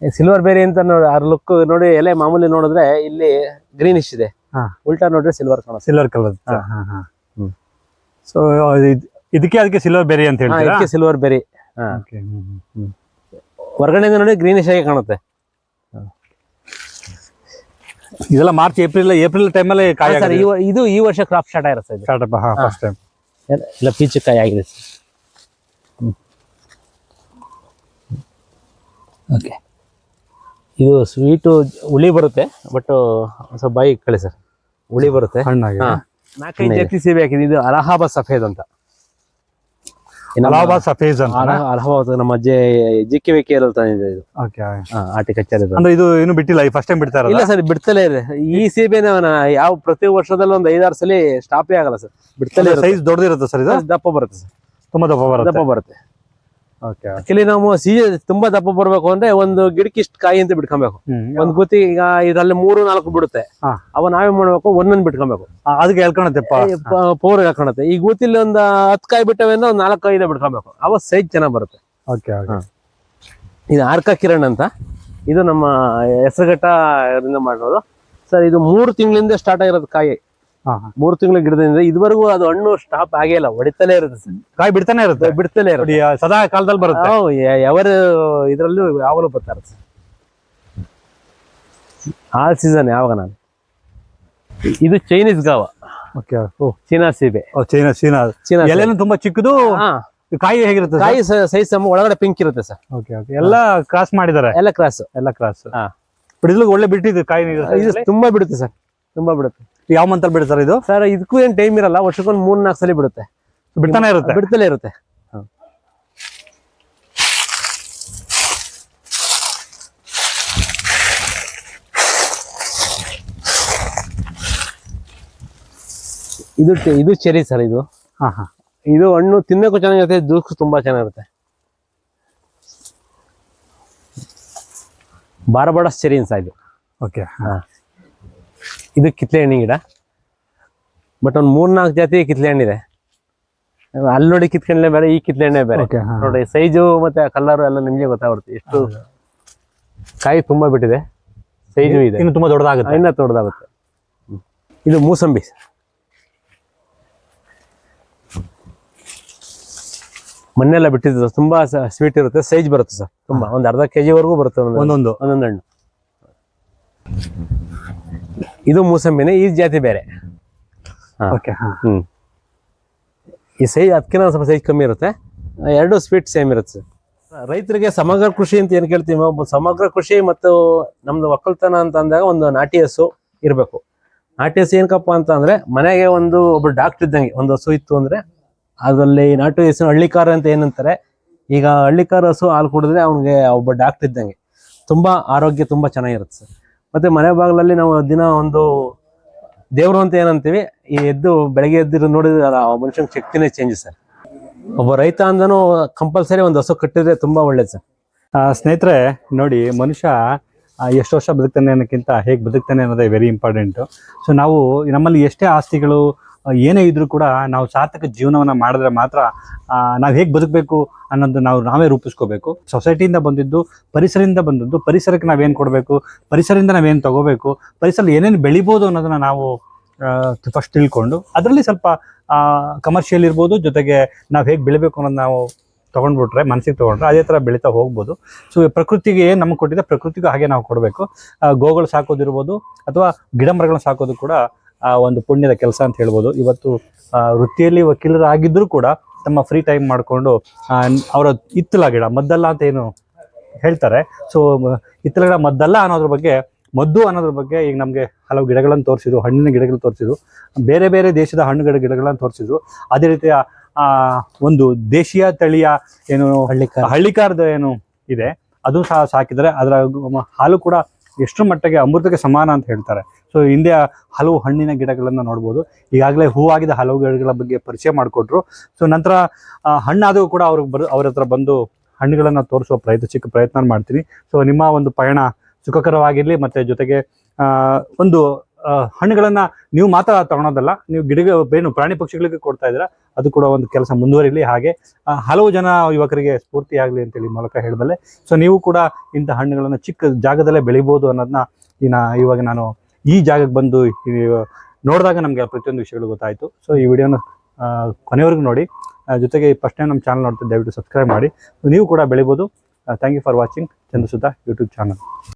ಸಿಲ್ವರ್ ಬೆರಿ ಅಂತ ನೋಡಿ ಅದ್ರ ಲುಕ್ ನೋಡಿ ಎಲೆ ಮಾಮೂಲಿ ನೋಡಿದ್ರೆ ಇಲ್ಲಿ ಗ್ರೀನಿಶ್ ಇದೆ. ಹಾ. ಉಲ್ಟಾ ನೋಡಿದ್ರೆ silver colour silver colour so ಇದಕ್ಕೆ ಅದಕ್ಕೆ ಸಿಲ್ವರ್ ಬೆರಿ ಅಂತ ಹೇಳಿ ಹೇಳ್ತೀರಾ? ಇದಕ್ಕೆ ಸಿಲ್ವರ್ ಬೆರಿ ಹೊರಗಡೆ. ಹೊರಗಡೆಯಿಂದ ನೋಡಿ ಗ್ರೀನಿಶ್ ಆಗಿ ಕಾಣುತ್ತೆ. ಇದೆಲ್ಲ ಮಾರ್ಚ್ ಏಪ್ರಿಲ್ ಏಪ್ರಿಲ್ ಟೈಮ್ ಕಾಯಿ ಸರ್ ಇದು ಈ ವರ್ಷ ಕ್ರಾಪ್ ಸ್ಟಾರ್ಟ್ ಆಗಿರುತ್ತೆ ಇದು. ಸ್ಟಾರ್ಟ್ ಹಾ ಫಸ್ಟ್ ಟೈಮ್ ಇಲ್ಲ ಪೀಚ್ ಕಾಯಿ ಆಗಿದೆ ಓಕೆ ಇದು ಸ್ವೀಟು ಹುಳಿ ಬರುತ್ತೆ ಬಟ್ ಸ್ವಲ್ಪ ಬಾಯಿ ಕಳಿ ಸರ್. ಹುಳಿ ಬರುತ್ತೆ. ಹಣ್ಣಾಗಿ ನಾಲ್ಕೈದು ಜಾತಿ ಸೇವೆ ಹಾಕಿದೆ. ಇದು ಅಲಹಾಬಾದ್ ಸಫೇದ್ ಅಂತ. ಅಲಹಾಬಾದ್ ಸಫೇಜ್ ಅಂತ. ಅಲ- ಅಲಹಾಬಾದ್ ನಮ್ಮ ಅಜ್ಜೆ ಜಿ ಕೆ ವಿ ಕೆ ತಂದಿದೆ ಇದು. ಆರ್ಟಿಕಲ್ಚರ್ ಇದು ಅಂದ್ರೆ ಇದು ಇನ್ನು ಬಿಟ್ಟಿಲ್ಲ ಈ ಫಸ್ಟ್ ಟೈಮ್ ಬಿಡ್ತಾರಲ್ಲ ಇಲ್ಲ ಸರ್ ಬಿಡ್ತಲೇ ಇದೆ. ಈ ಸೇಬೆನ ಯಾವ ಪ್ರತಿ ವರ್ಷದಲ್ಲಿ ಒಂದು ಐದಾರು ಸಲ ಸ್ಟಾಪೇ ಆಗಲ್ಲ ಸರ್. ಬಿಡ್ತಲೇ. ಸೈಜ್ ದೊಡ್ಡದಿರುತ್ತೆ ಸರ್ ಇದು? ದಪ್ಪ ಬರುತ್ತೆ ಸರ್. ತುಂಬಾ ದಪ್ಪ ಬರುತ್ತೆ. ದಪ್ಪ ಬರುತ್ತೆ. ಆಕ್ಚುಲಿ ನಾವು ಸೀಜ ತುಂಬಾ ದಪ್ಪ ಬರ್ಬೇಕು ಅಂದ್ರೆ ಒಂದು ಗಿಡಕ್ಕೆ ಇಷ್ಟು ಕಾಯಿ ಅಂತ ಬಿಟ್ಕೊಬೇಕು. ಒಂದ್ ಗುತ್ತಿ ಈಗ ಇದ್ರಲ್ಲಿ ಮೂರು ನಾಲ್ಕು ಬಿಡುತ್ತೆ. ಅವ ನಾವೇ ಮಾಡ್ಬೇಕು ಒಂದೊಂದ್ ಬಿಟ್ಕೊಬೇಕು. ಅದಕ್ಕೆ ಹೇಳ್ಕೊಳತ್ತೆ ಪೋರ್ ಹೇಳ್ಕೊಳತ್ತೆ ಈ ಗುತ್ತಿಲಿ ಒಂದ್ ಹತ್ ಕಾಯಿ ಬಿಟ್ಟವೆ ಅಂದ್ರೆ ಒಂದ್ ನಾಲ್ಕು ಐದು ಬಿಟ್ಕೊಬೇಕು. ಅವ ಸೈಜ್ ಚೆನ್ನಾಗ್ ಬರುತ್ತೆ. ಇದು ಆರ್ಕ ಕಿರಣ್ ಅಂತ. ಇದು ನಮ್ಮ ಹೆಸರುಘಟ್ಟ ಇದರಿಂದ ಮಾಡಿರೋದು ಸರ್ ಇದು ಮೂರು ತಿಂಗಳಿಂದ ಸ್ಟಾರ್ಟ್ ಆಗಿರೋದು ಕಾಯಿ. ಮೂರು ತಿಂಗಳ ಗಿಡದಿಂದ ಇದುವರೆಗೂ ಅದು ಹಣ್ಣು ಸ್ಟಾಪ್ ಆಗೇ ಇಲ್ಲ ಹೊಡಿತಾನೆ ಇರುತ್ತೆ ಸರ್. ಕಾಯಿ ಬಿಡ್ತಾನೆ ಇರುತ್ತೆ? ಬಿಡ್ತಾನೆ ಇರುತ್ತೆ. ಸದಾ ಕಾಲದಲ್ಲಿ ಬರುತ್ತೆ. ಯಾವ ಇದರಲ್ಲೂ ಯಾವಾಗಲೂ ಬರ್ತಾರೆ ಸರ್. ಆಲ್ ಸೀಸನ್ ಯಾವಾಗ ನಾನು? ಇದು ಚೈನೀಸ್ ಗಾವ. ಓಕೆ ಓ. ಚೀನಾ ಸೀಬೆ. ಓ, ಚೀನಾ ಚೀನಾ. ಚೀನಾ ಸೀಬೆ. ತುಂಬಾ ಚಿಕ್ಕದು ಹಾ. ಕಾಯಿ ಹೇಗಿರುತ್ತೆ ಕಾಯಿ ಸೈಜ್ ಒಳಗಡೆ ಪಿಂಕ್ ಇರುತ್ತೆ ಸರ್. ಓಕೆ ಓಕೆ ಎಲ್ಲ ಕ್ರಾಸ್ ಮಾಡಿದ್ದಾರೆ? ಎಲ್ಲ ಕ್ರಾಸ್ ಎಲ್ಲ ಕ್ರಾಸ್ ಹಾ. ಬಿಡಿದ್ಲು ಒಳ್ಳೆ ಬಿಟ್ಟಿದ್ದು ಕಾಯಿ ಇದು ತುಂಬಾ ಬಿಡುತ್ತೆ ಸರ್. ತುಂಬಾ ಬಿಡುತ್ತೆ. ಯಾವ ಮಂತಲ್ಲಿ ಬಿಡ್ತಾರೆ ಇದು? ಸರ್ ಇದಕ್ಕೂ ಏನ್ ಟೈಮ್ ಇರಲ್ಲ ವರ್ಷಕ್ಕೊಂದು ಮೂರ್ ನಾಲ್ಕು ಸಲ ಬಿಡುತ್ತೆ. ಬಿಡ್ತಾನೆ ಇರುತ್ತೆ? ಬಿಡ್ತಲೇ ಇರುತ್ತೆ. ಇದು ಇದು ಚೆರಿ ಸರ್ ಇದು. ಹಾ ಹಾ. ಇದು ಹಣ್ಣು ತಿನ್ನೋಕ್ಕೂ ಚೆನ್ನಾಗಿರುತ್ತೆ ಜ್ಯೂಸ್ ತುಂಬಾ ಚೆನ್ನಾಗಿರುತ್ತೆ. ಬಾರಬಾಡ ಚೆರಿ ಅನ್ಸ ಇದು. ಓಕೆ ಇದು ಕಿತ್ಲೆ ಹಣ್ಣಿನ ಗಿಡ. ಬಟ್ ಒಂದು ಮೂರ್ನಾಲ್ಕು ಜಾತಿ ಕಿತ್ಲೆ ಹಣ್ಣಿದೆ. ಅಲ್ಲಿ ನೋಡಿ ಕಿತ್ಕೊಂಡ್ಲೆ ಬೇರೆ ಈ ಕಿತ್ಲೆ ಹಣ್ಣೆ ಬೇರೆ. ನೋಡಿ ಸೈಜು ಮತ್ತೆ ಕಲರ್ ಎಲ್ಲ ನಿಮ್ಗೆ ಗೊತ್ತಾಗುತ್ತೆ ಎಷ್ಟು ಕಾಯಿ ತುಂಬಾ ಬಿಟ್ಟಿದೆ. ಸೈಜು ಇದೆ. ಇನ್ನು ತುಂಬಾ ದೊಡ್ಡದಾಗುತ್ತೆ. ಇನ್ನ ದೊಡ್ಡದಾಗುತ್ತೆ. ಇದು ಮೂಸಂಬಿ. ಮಣ್ಣೆಲ್ಲ ಬಿಟ್ಟಿದ್ದು ತುಂಬಾ ಸ್ವೀಟ್ ಇರುತ್ತೆ. ಸೈಜ್ ಬರುತ್ತೆ ಸರ್ ತುಂಬಾ. ಒಂದ್ ಅರ್ಧ ಕೆಜಿವರೆಗೂ ಬರುತ್ತೆ ಒಂದೊಂದು. ಒಂದೊಂದು ಹಣ್ಣು. ಇದು ಮೂಸಂಬಿನೇ ಈ ಜಾತಿ ಬೇರೆ. ಓಕೆ ಹ್ಮ್. ಈ ಸೈಜ್ ಅದಕ್ಕಿಂತ ಸ್ವಲ್ಪ ಸೈಜ್ ಕಮ್ಮಿ ಇರುತ್ತೆ. ಎರಡು ಸ್ವೀಟ್ ಸೇಮ್ ಇರುತ್ತೆ. ಸರ್ ರೈತರಿಗೆ ಸಮಗ್ರ ಕೃಷಿ ಅಂತ ಏನ್ ಕೇಳ್ತೀವಿ ಒಬ್ಬ ಸಮಗ್ರ ಕೃಷಿ ಮತ್ತು ನಮ್ದು ಒಕ್ಕಲ್ತನ ಅಂತ ಅಂದಾಗ ಒಂದು ನಾಟಿ ಹಸು ಇರಬೇಕು. ನಾಟಿ ಹಸು ಏನಕ್ಕಪ್ಪ ಅಂತ ಅಂದ್ರೆ ಮನೆಗೆ ಒಂದು ಒಬ್ಬ ಡಾಕ್ಟರ್ ಇದ್ದಂಗೆ ಒಂದು ಹಸು ಇತ್ತು ಅಂದ್ರೆ ಅದರಲ್ಲಿ ನಾಟಿ ಹಸು ಹಳ್ಳಿಕಾರ ಅಂತ ಏನಂತಾರೆ? ಈಗ ಹಳ್ಳಿಕಾರ ಹಸು ಹಾಲು ಕುಡಿದ್ರೆ ಅವ್ನಿಗೆ ಒಬ್ಬ ಡಾಕ್ಟರ್ ಇದ್ದಂಗೆ. ತುಂಬಾ ಆರೋಗ್ಯ ತುಂಬಾ ಚೆನ್ನಾಗಿರುತ್ತೆ ಸರ್. ಮತ್ತೆ ಮನೆ ಬಾಗಿಲಲ್ಲಿ ನಾವು ದಿನ ಒಂದು ದೇವರು ಅಂತ ಏನಂತೀವಿ, ಈ ಎದ್ದು ಬೆಳಗ್ಗೆ ಎದ್ದಿರೋ ನೋಡಿದ್ರೆ ಆ ಮನುಷ್ಯನ ಶಕ್ತಿನೇ ಚೇಂಜ್ ಸರ್. ಒಬ್ಬ ರೈತ ಅಂದನು ಕಂಪಲ್ಸರಿ ಒಂದು ಹಸು ಕಟ್ಟಿದ್ರೆ ತುಂಬಾ ಒಳ್ಳೇದು ಸರ್. ಸ್ನೇಹಿತರೆ, ನೋಡಿ, ಮನುಷ್ಯ ಎಷ್ಟು ವರ್ಷ ಬದುಕ್ತಾನೆ ಅನ್ನೋಕ್ಕಿಂತ ಹೇಗೆ ಬದುಕ್ತಾನೆ ಅನ್ನೋದೇ ವೆರಿ ಇಂಪಾರ್ಟೆಂಟು ಸೊ ನಾವು ನಮ್ಮಲ್ಲಿ ಎಷ್ಟೇ ಆಸ್ತಿಗಳು ಏನೇ ಇದ್ರೂ ಕೂಡ ನಾವು ಸಾರ್ಥಕ ಜೀವನವನ್ನ ಮಾಡಿದ್ರೆ ಮಾತ್ರ ನಾವು ಹೇಗೆ ಬದುಕಬೇಕು ಅನ್ನೋದು ನಾವು ನಾವೇ ರೂಪಿಸ್ಕೋಬೇಕು. ಸೊಸೈಟಿಯಿಂದ ಬಂದಿದ್ದು, ಪರಿಸರದಿಂದ ಬಂದದ್ದು, ಪರಿಸರಕ್ಕೆ ನಾವೇನು ಕೊಡಬೇಕು, ಪರಿಸರದಿಂದ ನಾವೇನು ತಗೋಬೇಕು ಪರಿಸರ ಏನೇನು ಬೆಳಿಬೋದು ಅನ್ನೋದನ್ನ ನಾವು ಫಸ್ಟ್ ತಿಳ್ಕೊಂಡು, ಅದರಲ್ಲಿ ಸ್ವಲ್ಪ ಕಮರ್ಷಿಯಲ್ ಇರ್ಬೋದು, ಜೊತೆಗೆ ನಾವು ಹೇಗೆ ಬೆಳಿಬೇಕು ಅನ್ನೋದು ನಾವು ತೊಗೊಂಡ್ಬಿಟ್ರೆ ಮನಸ್ಸಿಗೆ ತೊಗೊಂಡ್ರೆ ಅದೇ ಥರ ಬೆಳೀತಾ ಹೋಗ್ಬೋದು. ಸೊ ಪ್ರಕೃತಿಗೆ ಏನು ನಮಗೆ ಕೊಟ್ಟಿದೆ, ಪ್ರಕೃತಿಗೂ ಹಾಗೆ ನಾವು ಕೊಡಬೇಕು. ಗೋಗಳು ಸಾಕೋದಿರ್ಬೋದು, ಅಥವಾ ಗಿಡ ಮರಗಳನ್ನ ಸಾಕೋದು ಕೂಡ ಆ, ಒಂದು ಪುಣ್ಯದ ಕೆಲಸ ಅಂತ ಹೇಳ್ಬೋದು. ಇವತ್ತು ವೃತ್ತಿಯಲ್ಲಿ ವಕೀಲರಾಗಿದ್ದರೂ ಕೂಡ ತಮ್ಮ ಫ್ರೀ ಟೈಮ್ ಮಾಡಿಕೊಂಡು ಅವರ ಇತ್ತಲ ಗಿಡ ಮದ್ದಲ್ಲ ಅಂತ ಏನು ಹೇಳ್ತಾರೆ. ಸೊ ಇತ್ತಲ ಗಿಡ ಮದ್ದಲ್ಲ ಅನ್ನೋದ್ರ ಬಗ್ಗೆ ಮದ್ದು ಅನ್ನೋದ್ರ ಬಗ್ಗೆ ಈಗ ನಮಗೆ ಹಲವು ಗಿಡಗಳನ್ನು ತೋರಿಸಿದ್ರು ಹಣ್ಣಿನ ಗಿಡಗಳು ತೋರಿಸಿದ್ರು ಬೇರೆ ಬೇರೆ ದೇಶದ ಹಣ್ಣುಗಳ ಗಿಡಗಳನ್ನು ತೋರಿಸಿದ್ರು. ಅದೇ ರೀತಿಯ ಆ, ಒಂದು ದೇಶೀಯ ತಳಿಯ ಏನು ಹಳ್ಳಿಕಾರ ಹಳ್ಳಿಕಾರದ ಏನು ಇದೆ ಅದು ಸಹ ಸಾಕಿದರೆ ಅದರ ಹಾಲು ಕೂಡ ಎಷ್ಟು ಮಟ್ಟಿಗೆ ಅಮೃತಕ್ಕೆ ಸಮಾನ ಅಂತ ಹೇಳ್ತಾರೆ. ಸೊ ಹಿಂದೆ ಹಲವು ಹಣ್ಣಿನ ಗಿಡಗಳನ್ನು ನೋಡ್ಬೋದು. ಈಗಾಗಲೇ ಹೂವಾಗಿದ ಹಲವು ಗಿಡಗಳ ಬಗ್ಗೆ ಪರಿಚಯ ಮಾಡಿಕೊಟ್ರು. ಸೊ ನಂತರ ಹಣ್ಣಾದರೂ ಕೂಡ ಅವ್ರಿಗೆ ಬರ್, ಅವ್ರ ಹತ್ರ ಬಂದು ಹಣ್ಣುಗಳನ್ನು ತೋರಿಸುವ ಪ್ರಯತ್ನ, ಚಿಕ್ಕ ಪ್ರಯತ್ನ ಮಾಡ್ತೀನಿ. ಸೊ ನಿಮ್ಮ ಒಂದು ಪಯಣ ಸುಖಕರವಾಗಿರಲಿ, ಮತ್ತು ಜೊತೆಗೆ ಒಂದು ಹಣ್ಣುಗಳನ್ನ ನೀವು ಮಾತ್ರ ತಗೊಳೋದಲ್ಲ, ನೀವು ಗಿಡ ಏನು ಪ್ರಾಣಿ ಪಕ್ಷಿಗಳಿಗೆ ಕೊಡ್ತಾ ಇದ್ದೀರಾ, ಅದು ಕೂಡ ಒಂದು ಕೆಲಸ ಮುಂದುವರಿಲಿ. ಹಾಗೆ ಹಲವು ಜನ ಯುವಕರಿಗೆ ಸ್ಫೂರ್ತಿಯಾಗಲಿ ಅಂತೇಳಿ ಮೂಲಕ ಹೇಳಬಲ್ಲೆ. ಸೊ ನೀವು ಕೂಡ ಇಂಥ ಹಣ್ಣುಗಳನ್ನು ಚಿಕ್ಕ ಜಾಗದಲ್ಲೇ ಬೆಳಿಬೋದು ಅನ್ನೋದನ್ನ ಈ ನಾ, ಇವಾಗ ನಾನು ಈ ಜಾಗಕ್ಕೆ ಬಂದು ನೋಡಿದಾಗ ನಮಗೆ ಪ್ರತಿಯೊಂದು ವಿಷಯಗಳು ಗೊತ್ತಾಯಿತು. ಸೊ ಈ ವಿಡಿಯೋನ ಕೊನೆವರೆಗೂ ನೋಡಿ. ಜೊತೆಗೆ ಫಸ್ಟ್ ಟೈಮ್ ನಮ್ಮ ಚಾನಲ್ ನೋಡ್ತಾ ದಯವಿಟ್ಟು ಸಬ್ಸ್ಕ್ರೈಬ್ ಮಾಡಿ. ನೀವು ಕೂಡ ಬೆಳಿಬೋದು. Thank you for watching Chandrasudha YouTube channel.